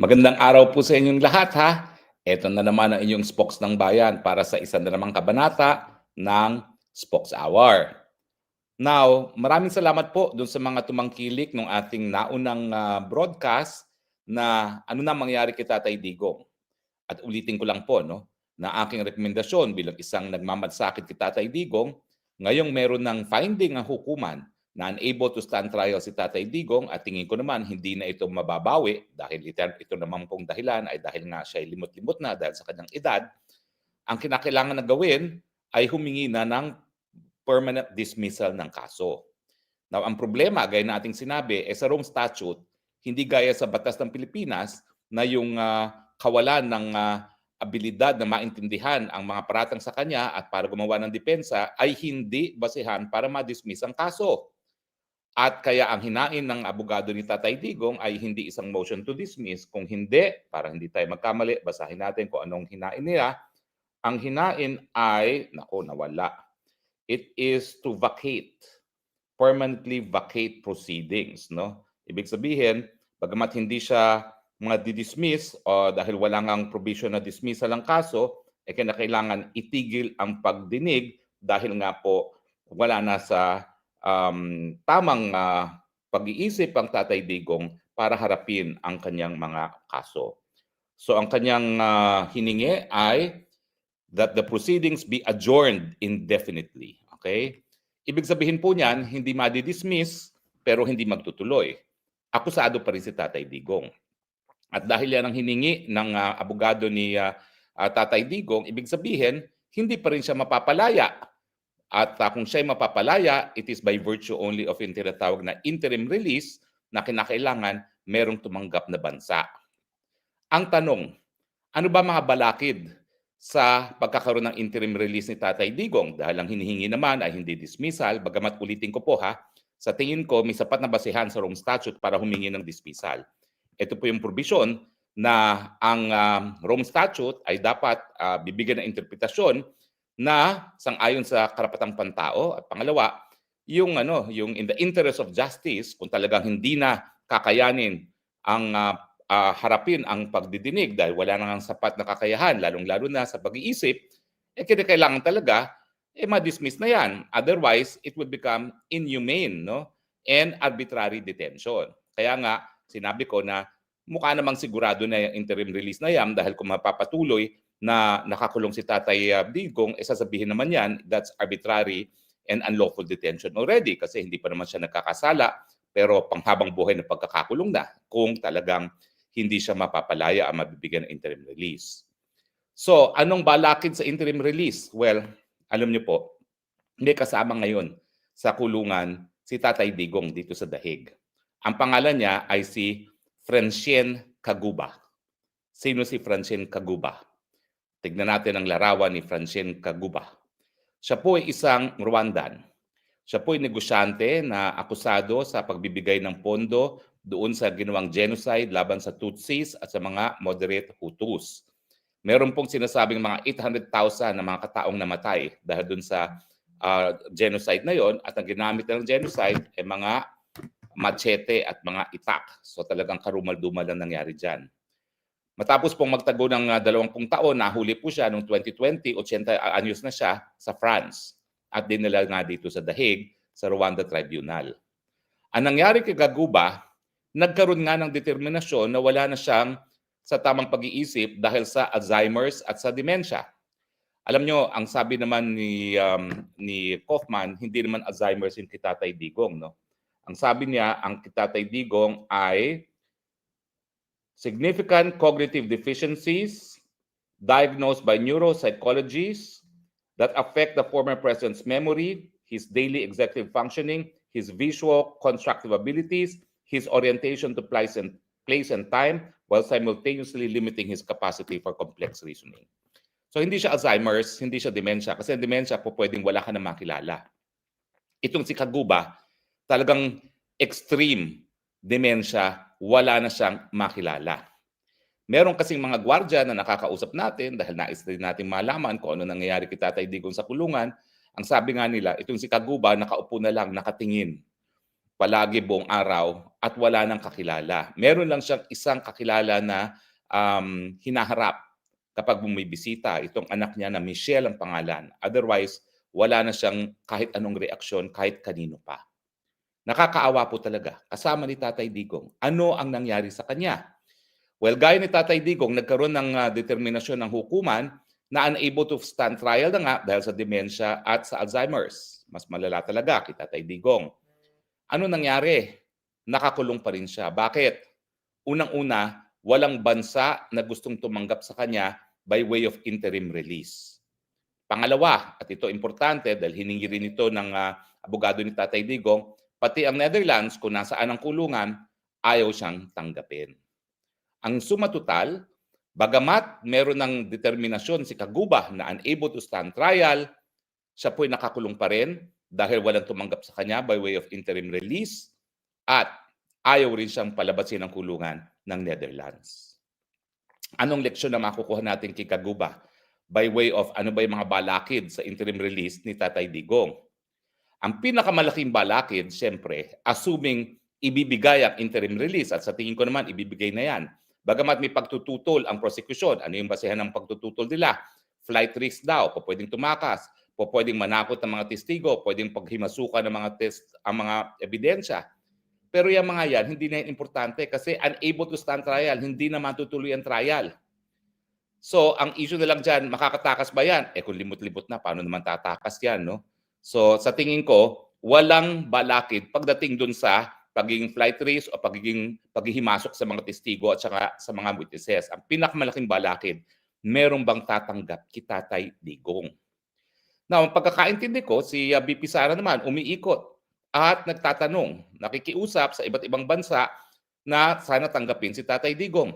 Magandang araw po sa inyong lahat ha. Ito na naman ang inyong Spokes ng Bayan para sa isa na namang kabanata ng Spokes Hour. Now, maraming salamat po dun sa mga tumangkilik ng ating naunang ah, broadcast na ano na mangyari kay Tatay Digong. At ulitin ko lang po no, na aking rekomendasyon bilang isang nagmamadsakit kay Tatay Digong, ngayong meron ng finding ang hukuman na unable to stand trial si Tatay Digong at tingin ko naman hindi na ito mababawi dahil ito, ito naman pong dahilan ay dahil nga siya limot-limot na dahil sa kanyang edad, ang kinakailangan na gawin ay humingi na ng permanent dismissal ng kaso. Now, ang problema, gaya na ating sinabi, eh, sa Rome Statute, hindi gaya sa batas ng Pilipinas na yung ah, kawalan ng ah, abilidad na maintindihan ang mga paratang sa kanya at para gumawa ng depensa ay hindi basehan para ma-dismiss ang kaso. At kaya ang hinain ng abogado ni Tatay Digong ay hindi isang motion to dismiss. Kung hindi, para hindi tayo magkamali, basahin natin kung anong hinain nila. Ang hinain ay, nako, nawala. It is to vacate, permanently vacate proceedings. No? Ibig sabihin, bagamat hindi siya mga didismiss o dahil wala ngang provision na dismissal ang kaso, eh kinakailangan itigil ang pagdinig dahil nga po wala na sa um, tamang ah, pag-iisip ang Tatay Digong para harapin ang kanyang mga kaso. So ang kanyang ah, hiningi ay that the proceedings be adjourned indefinitely. Okay? Ibig sabihin po niyan, hindi madi-dismiss pero hindi magtutuloy. Akusado pa rin si Tatay Digong. At dahil yan ang hiningi ng ah, abogado ni ah, ah, Tatay Digong, ibig sabihin, hindi pa rin siya mapapalaya. At ah, kung siya ay mapapalaya, it is by virtue only of yung tinatawag na interim release na kinakailangan merong tumanggap na bansa. Ang tanong, ano ba mga balakid sa pagkakaroon ng interim release ni Tatay Digong? Dahil ang hinihingi naman ay hindi dismissal, bagamat ulitin ko po ha, sa tingin ko may sapat na basehan sa Rome Statute para humingi ng dismissal. Ito po yung provision na ang um, Rome Statute ay dapat ah, bibigyan ng interpretasyon na sangayon sa karapatang pantao. At pangalawa yung ano yung in the interest of justice kung talagang hindi na kakayanin ang ah, ah, harapin ang pagdidinig dahil wala nang sapat na kakayahan lalong-lalo na sa pag-iisip eh kailangan talaga eh ma-dismiss na yan. Otherwise it would become inhumane no? And arbitrary detention. Kaya nga sinabi ko na mukha namang sigurado na yung interim release na yan dahil kung mapapatuloy na nakakulong si Tatay uh, Digong, eh sasabihin naman yan, that's arbitrary and unlawful detention already kasi hindi pa naman siya nagkakasala pero panghabang buhay na pagkakakulong na kung talagang hindi siya mapapalaya ang mabibigyan ng interim release. So, anong balakid sa interim release? Well, alam niyo po, hindi kasama ngayon sa kulungan si Tatay Digong dito sa Dahig. Ang pangalan niya ay si Francien Kaguba. Sino si Francien Kaguba? Tignan natin ang larawan ni Francien Kaguba. Siya po ay isang Rwandan. Siya po ay negosyante na akusado sa pagbibigay ng pondo doon sa ginawang genocide laban sa Tutsis at sa mga moderate Hutus. Meron pong sinasabing mga 800,000 na mga kataong namatay dahil doon sa ah, genocide na yon at ang ginamit ng genocide ay mga machete at mga itak. So talagang karumal-dumal ang nangyari dyan. Matapos pong magtago ng uh, 20 taon, nahuli po siya noong 2020, 80 anyos na siya sa France at dinala nga dito sa Dahig sa Rwanda Tribunal. Ang nangyari kay Gaguba, nagkaroon nga ng determinasyon na wala na siyang sa tamang pag-iisip dahil sa Alzheimer's at sa dementia. Alam nyo, ang sabi naman ni um, ni Kaufman, hindi naman Alzheimer's yung kitatay Digong, no? Ang sabi niya, ang kitatay Digong ay significant cognitive deficiencies diagnosed by neuropsychologists that affect the former president's memory, his daily executive functioning, his visual constructive abilities, his orientation to place and, place and time, while simultaneously limiting his capacity for complex reasoning. So hindi siya Alzheimer's, hindi siya dementia, kasi dementia po pwedeng wala ka na makilala. Itong si Kaguba, talagang extreme dementia, wala na siyang makilala. Meron kasing mga gwardya na nakakausap natin dahil nais din natin malaman kung ano nangyayari kay Tatay Digong sa kulungan. Ang sabi nga nila, itong si Kaguba nakaupo na lang, nakatingin. palagi buong araw at wala nang kakilala. Meron lang siyang isang kakilala na um, hinaharap kapag bumibisita. Itong anak niya na Michelle ang pangalan. Otherwise, wala na siyang kahit anong reaksyon, kahit kanino pa. Nakakaawa po talaga. Kasama ni Tatay Digong. Ano ang nangyari sa kanya? Well, gaya ni Tatay Digong, nagkaroon ng uh, determinasyon ng hukuman na unable to stand trial na nga dahil sa dementia at sa Alzheimer's. Mas malala talaga kay Tatay Digong. Ano nangyari? Nakakulong pa rin siya. Bakit? Unang-una, walang bansa na gustong tumanggap sa kanya by way of interim release. Pangalawa, at ito importante dahil hiningi rin ito ng uh, abogado ni Tatay Digong, pati ang Netherlands kung nasaan ang kulungan, ayaw siyang tanggapin. Ang suma total, bagamat meron ng determinasyon si Kaguba na unable to stand trial, siya po'y nakakulong pa rin dahil walang tumanggap sa kanya by way of interim release at ayaw rin siyang palabasin ng kulungan ng Netherlands. Anong leksyon na makukuha natin kay Kaguba by way of ano ba yung mga balakid sa interim release ni Tatay Digong? Ang pinakamalaking balakid, siyempre, assuming ibibigay ang interim release at sa tingin ko naman ibibigay na yan. Bagamat may pagtututol ang prosecution, ano yung basehan ng pagtututol nila? Flight risk daw, po pwedeng tumakas, po pwedeng manakot ng mga testigo, pwedeng paghimasukan ng mga test, ang mga ebidensya. Pero yung mga yan, hindi na yan importante kasi unable to stand trial, hindi na matutuloy ang trial. So, ang issue na lang dyan, makakatakas ba yan? Eh kung limot-libot na, paano naman tatakas yan, no? So, sa tingin ko, walang balakid pagdating dun sa pagiging flight risk o pagiging paghihimasok sa mga testigo at saka sa mga witnesses. Ang pinakamalaking balakid, meron bang tatanggap kitatay digong? Now, ang pagkakaintindi ko, si uh, BP Sara naman umiikot at nagtatanong, nakikiusap sa iba't ibang bansa na sana tanggapin si Tatay Digong.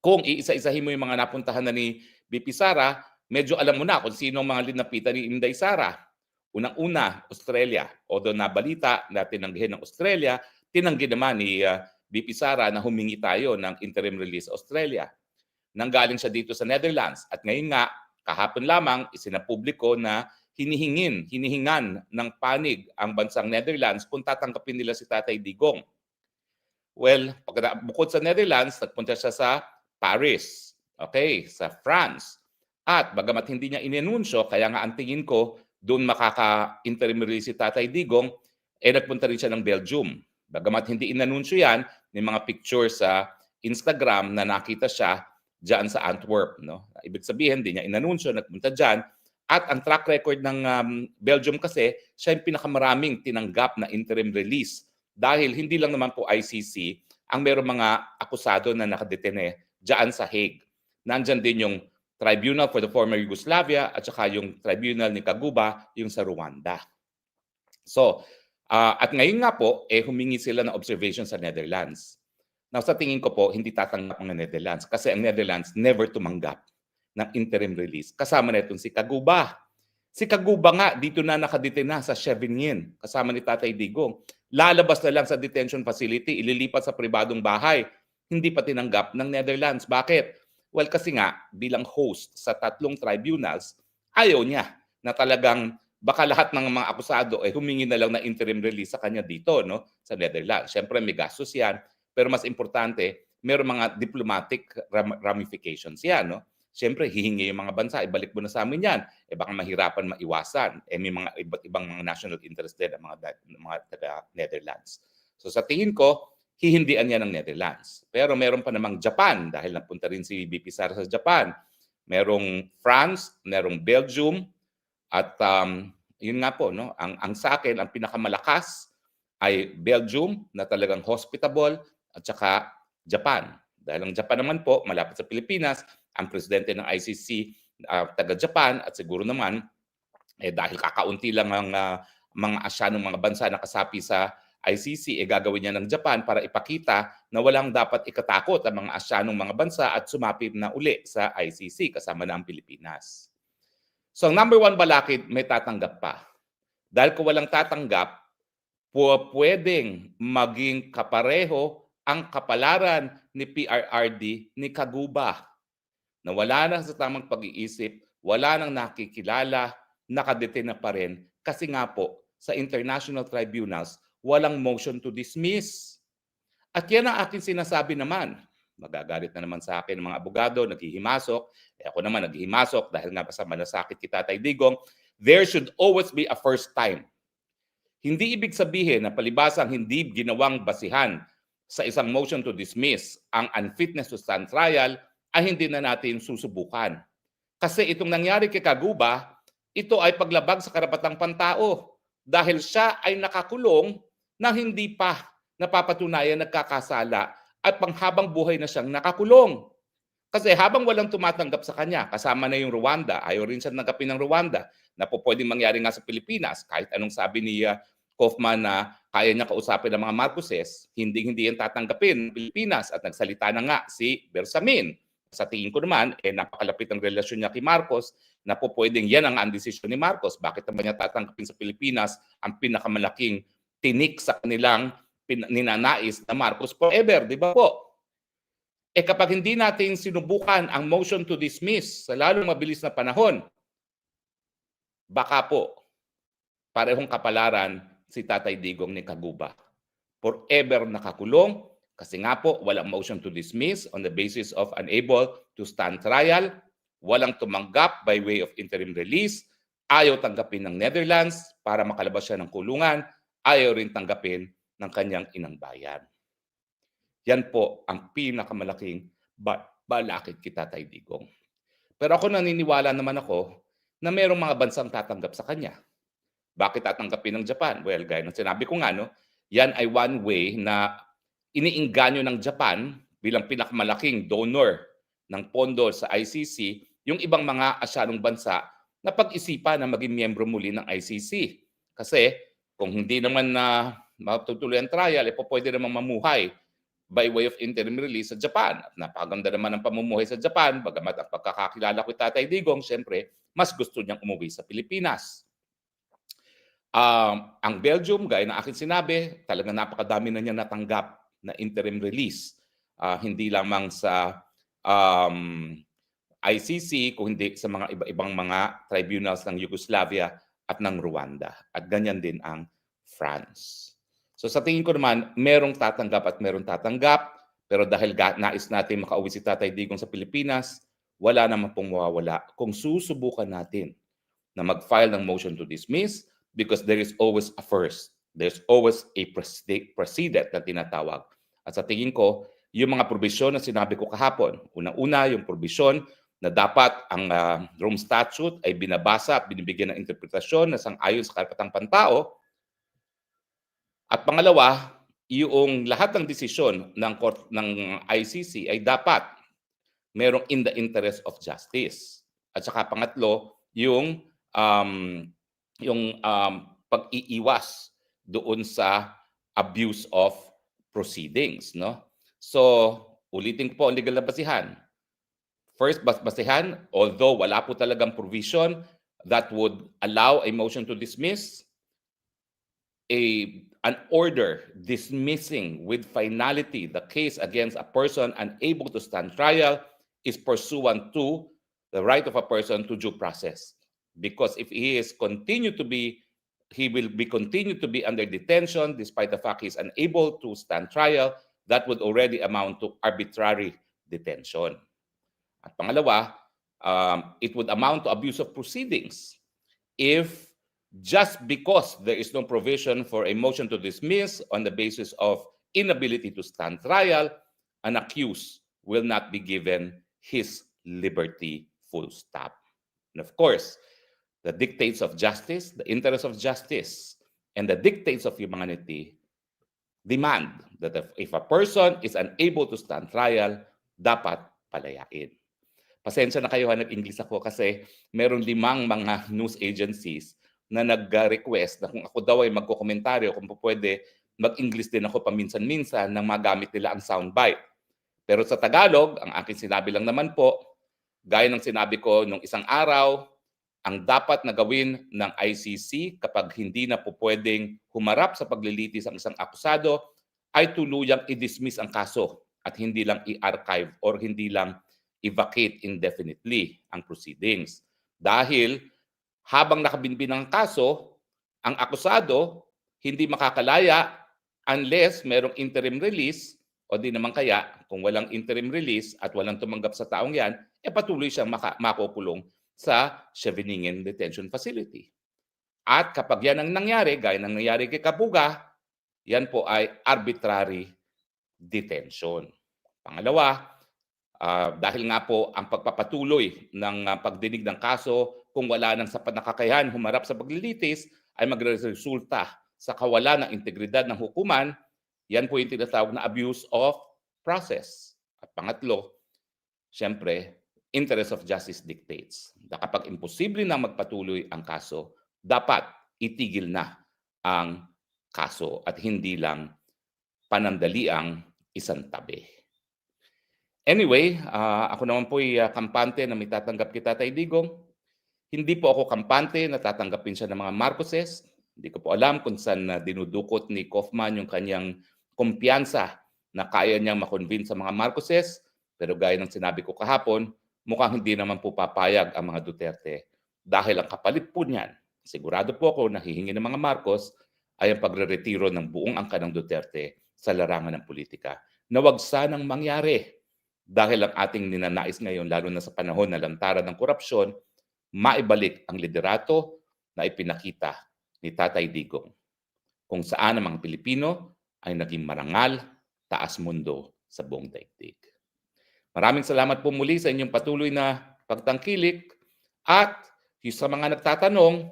Kung iisa-isahin mo yung mga napuntahan na ni BP Sara, medyo alam mo na kung sino ang mga linapitan ni Inday Sara. Unang-una, Australia. Although nabalita na tinanggihin ng Australia, tinanggi naman ni uh, BP Sara na humingi tayo ng interim release Australia. Nanggaling siya dito sa Netherlands. At ngayon nga, kahapon lamang isinapubliko na hinihingin, hinihingan ng panig ang bansang Netherlands kung tatanggapin nila si Tatay Digong. Well, pag bukod sa Netherlands, nagpunta siya sa Paris, okay, sa France. At bagamat hindi niya inenunsyo, kaya nga ang tingin ko, doon makaka-interim release si Tatay Digong, eh nagpunta rin siya ng Belgium. Bagamat hindi inanunsyo yan, may mga picture sa Instagram na nakita siya diyan sa Antwerp. No? Ibig sabihin, hindi niya inanunsyo, nagpunta diyan. At ang track record ng um, Belgium kasi, siya yung pinakamaraming tinanggap na interim release. Dahil hindi lang naman po ICC ang mayroong mga akusado na nakadetene diyan sa Hague. Nandyan din yung Tribunal for the Former Yugoslavia at saka yung Tribunal ni Kaguba, yung sa Rwanda. So, uh, at ngayon nga po, eh, humingi sila ng observation sa Netherlands. Now, sa tingin ko po, hindi tatanggap ang Netherlands kasi ang Netherlands never tumanggap ng interim release. Kasama na si Kaguba. Si Kaguba nga, dito na nakadetena sa Chevenin, kasama ni Tatay Digong. Lalabas na lang sa detention facility, ililipat sa pribadong bahay. Hindi pa tinanggap ng Netherlands. Bakit? Well, kasi nga, bilang host sa tatlong tribunals, ayaw niya na talagang baka lahat ng mga akusado eh, humingi na lang na interim release sa kanya dito, no? Sa Netherlands. Siyempre, may gastos yan pero mas importante, meron mga diplomatic ramifications yan. No? Siyempre, hihingi yung mga bansa, ibalik mo na sa amin yan. Eh baka mahirapan maiwasan. Eh may mga iba't ibang mga national interest din ang mga, mga taga-Netherlands. So sa tingin ko, hihindian yan ng Netherlands. Pero meron pa namang Japan dahil napunta rin si BP Sara sa Japan. Merong France, merong Belgium, at um, yun nga po, no? ang, ang sa akin, ang pinakamalakas ay Belgium na talagang hospitable, at saka Japan. Dahil ang Japan naman po, malapit sa Pilipinas, ang presidente ng ICC, uh, taga-Japan, at siguro naman, eh, dahil kakaunti lang ang uh, mga Asyanong mga bansa na kasapi sa ICC, eh gagawin niya ng Japan para ipakita na walang dapat ikatakot ang mga Asyanong mga bansa at sumapit na uli sa ICC kasama na ang Pilipinas. So ang number one balakid, may tatanggap pa. Dahil kung walang tatanggap, pwedeng maging kapareho ang kapalaran ni PRRD ni Kaguba na wala na sa tamang pag-iisip, wala nang nakikilala, nakadetena pa rin kasi nga po sa international tribunals, walang motion to dismiss. At yan ang aking sinasabi naman. Magagalit na naman sa akin ng mga abogado, naghihimasok. Eh ako naman naghihimasok dahil nga sa malasakit kita Tatay Digong. There should always be a first time. Hindi ibig sabihin na palibasang hindi ginawang basihan sa isang motion to dismiss ang unfitness to stand trial ay hindi na natin susubukan. Kasi itong nangyari kay Kaguba, ito ay paglabag sa karapatang pantao dahil siya ay nakakulong na hindi pa napapatunayan nagkakasala at panghabang buhay na siyang nakakulong. Kasi habang walang tumatanggap sa kanya, kasama na yung Rwanda, ayaw rin siya tanggapin ng Rwanda, na po pwedeng mangyari nga sa Pilipinas, kahit anong sabi ni uh, Kaufman na kaya niya kausapin ng mga Marcoses, hindi hindi yan tatanggapin ng Pilipinas at nagsalita na nga si Bersamin. Sa tingin ko naman, eh, napakalapit ang relasyon niya kay Marcos na po pwedeng yan ang desisyon ni Marcos. Bakit naman niya tatanggapin sa Pilipinas ang pinakamalaking tinik sa kanilang ninanais na Marcos forever, di ba po? Eh kapag hindi natin sinubukan ang motion to dismiss sa lalong mabilis na panahon, baka po parehong kapalaran si Tatay Digong ni Kaguba. Forever nakakulong kasi nga po walang motion to dismiss on the basis of unable to stand trial, walang tumanggap by way of interim release, ayaw tanggapin ng Netherlands para makalabas siya ng kulungan, ayaw rin tanggapin ng kanyang inang bayan. Yan po ang pinakamalaking ba- balakid kita, Tatay Digong. Pero ako naniniwala naman ako na mayroong mga bansang tatanggap sa kanya. Bakit tatanggapin ng Japan? Well, gaya ng sinabi ko nga, no, yan ay one way na iniinganyo ng Japan bilang pinakamalaking donor ng pondo sa ICC yung ibang mga asyanong bansa na pag-isipan na maging miyembro muli ng ICC. Kasi kung hindi naman na matutuloy ang trial, eh, pwede namang mamuhay by way of interim release sa Japan. At napakaganda naman ang pamumuhay sa Japan, bagamat ang pagkakakilala ko Tatay Digong, siyempre, mas gusto niyang umuwi sa Pilipinas. Um, ang Belgium, gaya ng akin sinabi, talaga napakadami na niya natanggap na interim release. Ah, hindi lamang sa um, ICC, kung hindi sa mga iba-ibang mga tribunals ng Yugoslavia at ng Rwanda. At ganyan din ang France. So sa tingin ko naman, merong tatanggap at merong tatanggap. Pero dahil nais natin makauwi si Tatay Digong sa Pilipinas, wala naman pong mawawala kung susubukan natin na mag-file ng motion to dismiss because there is always a first. There's always a prece- precedent na tinatawag. At sa tingin ko, yung mga probisyon na sinabi ko kahapon, unang-una yung probisyon na dapat ang ah, Rome Statute ay binabasa at binibigyan ng interpretasyon na sang-ayon sa karapatang pantao. At pangalawa, yung lahat ng desisyon ng court ng ICC ay dapat merong in the interest of justice. At saka pangatlo, yung um, yung um, pag-iiwas doon sa abuse of proceedings, no? So, ulitin ko po ang legal na basihan. First, bas basihan, although wala po talagang provision that would allow a motion to dismiss, a an order dismissing with finality the case against a person unable to stand trial is pursuant to the right of a person to due process. Because if he is continued to be, he will be continued to be under detention despite the fact he is unable to stand trial, that would already amount to arbitrary detention. At pangalawa, um, it would amount to abuse of proceedings if just because there is no provision for a motion to dismiss on the basis of inability to stand trial, an accused will not be given his liberty full stop. And of course, the dictates of justice, the interests of justice, and the dictates of humanity demand that if, if a person is unable to stand trial, dapat palayain. Pasensya na kayo ha, nag-English ako kasi meron limang mga news agencies na nag-request na kung ako daw ay magkokomentaryo, kung pwede, mag-English din ako paminsan-minsan nang magamit nila ang soundbite. Pero sa Tagalog, ang akin sinabi lang naman po, gaya ng sinabi ko nung isang araw, ang dapat na gawin ng ICC kapag hindi na po pwedeng humarap sa paglilitis ang isang akusado ay tuluyang i-dismiss ang kaso at hindi lang i-archive or hindi lang i-vacate indefinitely ang proceedings. Dahil habang nakabinbin ang kaso, ang akusado hindi makakalaya unless merong interim release o di naman kaya kung walang interim release at walang tumanggap sa taong yan, eh patuloy siyang maka- makukulong sa Cheveningen Detention Facility. At kapag yan ang nangyari, gaya ng nangyari kay Kabuga, yan po ay arbitrary detention. Pangalawa, ah, dahil nga po ang pagpapatuloy ng ah, pagdinig ng kaso kung wala ng sapat na kakayahan humarap sa paglilitis ay magresulta sa kawalan ng integridad ng hukuman, yan po yung tinatawag na abuse of process. At pangatlo, siyempre, interest of justice dictates na kapag imposible na magpatuloy ang kaso, dapat itigil na ang kaso at hindi lang panandaliang isang tabi. Anyway, ah, ako naman po ay ah, kampante na may tatanggap kay Tatay Digong. Hindi po ako kampante na tatanggapin siya ng mga Marcoses. Hindi ko po alam kung saan na dinudukot ni Kaufman yung kanyang kumpiyansa na kaya niyang makonvince sa mga Marcoses. Pero gaya ng sinabi ko kahapon, mukhang hindi naman po papayag ang mga Duterte. Dahil ang kapalit po niyan, sigurado po ako na hihingi ng mga Marcos ay ang pagre-retiro ng buong angka ng Duterte sa larangan ng politika. Na wag sanang mangyari dahil ang ating ninanais ngayon, lalo na sa panahon na lantaran ng korupsyon, maibalik ang liderato na ipinakita ni Tatay Digong kung saan ang mga Pilipino ay naging marangal, taas mundo sa buong daigdig. Maraming salamat po muli sa inyong patuloy na pagtangkilik at sa mga nagtatanong,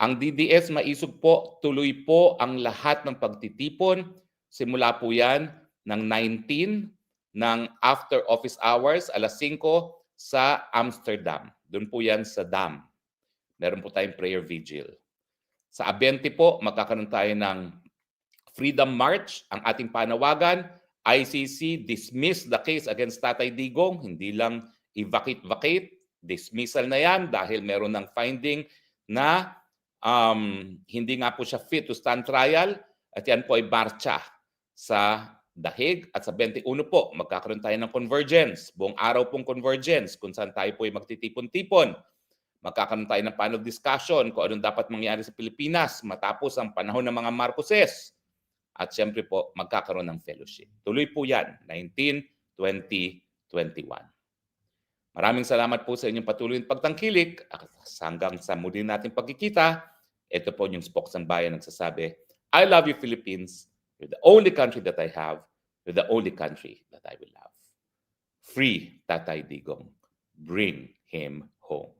ang DDS maisog po, tuloy po ang lahat ng pagtitipon. Simula po yan ng 19 ng after office hours, alas 5 sa Amsterdam. Doon po yan sa dam. Meron po tayong prayer vigil. Sa Abente po, magkakaroon tayo ng Freedom March. Ang ating panawagan, ICC dismiss the case against Tatay Digong. Hindi lang i-vacate-vacate. Dismissal na yan dahil meron ng finding na um, hindi nga po siya fit to stand trial. At yan po ay marcha sa Dahig at sa 21 po, magkakaroon tayo ng convergence. Buong araw pong convergence kung saan tayo po ay magtitipon-tipon. Magkakaroon tayo ng panel discussion kung anong dapat mangyari sa Pilipinas matapos ang panahon ng mga Marcoses. At siyempre po, magkakaroon ng fellowship. Tuloy po yan, 19, 20, 21. Maraming salamat po sa inyong patuloy na pagtangkilik. At hanggang sa muli natin pagkikita, ito po yung Spokes ng Bayan nagsasabi, I love you Philippines. You're the only country that I have. The only country that I will love. Free Tatay Digong. Bring him home.